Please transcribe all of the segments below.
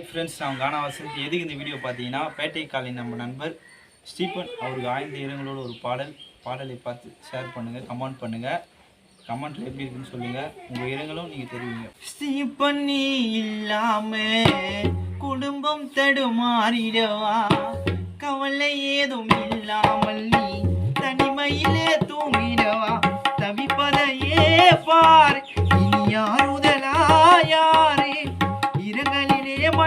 Hi friends நான் கானாவாசன் எதுக்கு இந்த வீடியோ பார்த்தீங்கன்னா பேட்டை காலை நம்ம நண்பர் ஸ்டீபன் அவருக்கு ஆய்ந்த இரங்களோட ஒரு பாடல் பாடலை பார்த்து ஷேர் பண்ணுங்கள் கமெண்ட் பண்ணுங்கள் கமெண்ட்டில் எப்படி இருக்குன்னு சொல்லுங்கள் உங்கள் இரங்களும் நீங்கள் தெரிவிங்க. ஸ்டீபன் நீ இல்லாம குடும்பம் தடுமாறிடவா? கவலை ஏதும் இல்லாமல் நீ தனிமையிலே தூங்கிடவா? தவிப்பதையே பார் இனி யார் யாரு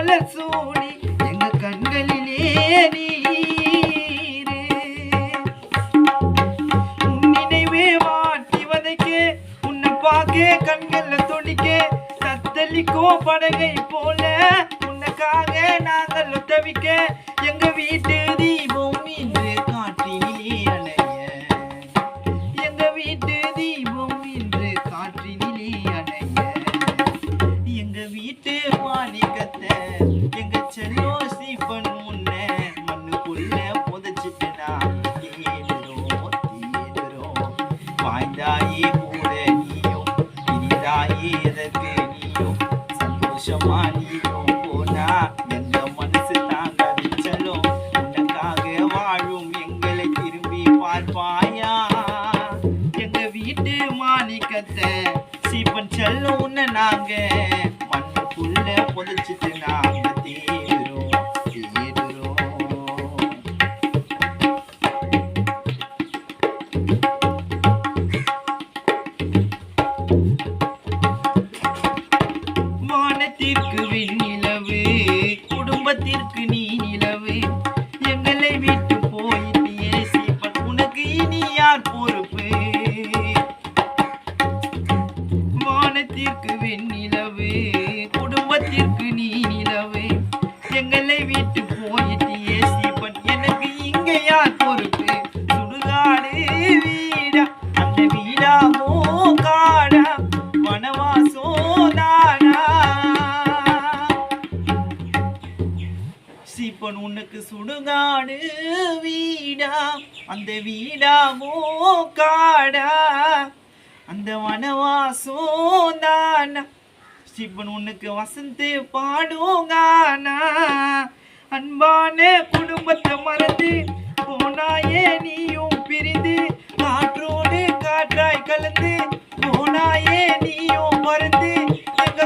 மலர் சூடி எங்க கண்களிலே நீரே. உன் நினைவே வாட்டி வதைக்க உன்னை பார்க்க கண்கள்ல துடிக்க தத்தளிக்கோ படகை போல உன்னைக்காக நாங்கள் தவிக்க எங்க வீட்டு தீபம் வாய்ந்தாயே கூட நீயும் இனிதாயே எதற்கு நீயும் சந்தோஷமா நீயும் போனா எந்த மனசு தாங்க செல்லோ உனக்காக வாழும் எங்களை திரும்பி பார்ப்பாயா எங்க வீட்டு மாணிக்கத்தை சீப்பன் செல்லும் உன்ன நாங்க வானத்திற்கு நிலவு குடும்பத்திற்கு நீ நிலவு. எங்களை விட்டு போயிட்டியே சீப்பன் உனக்கு இனி யார் பொறுப்பு? வானத்திற்கு வெண்ணிலவு குடும்பத்திற்கு நீ நிலவு. சீப்பன் உனக்கு சுடுகாடு வீடா அந்த வீடா காடா அந்த வனவாசோ தானா. சிப்பன் உனக்கு வசந்து பாடுங்கானா அன்பான குடும்பத்தை மறந்து போனாயே நீயும் பிரிந்து காற்றோடு காற்றாய் கலந்து போனாயே நீயும் மறந்து எங்க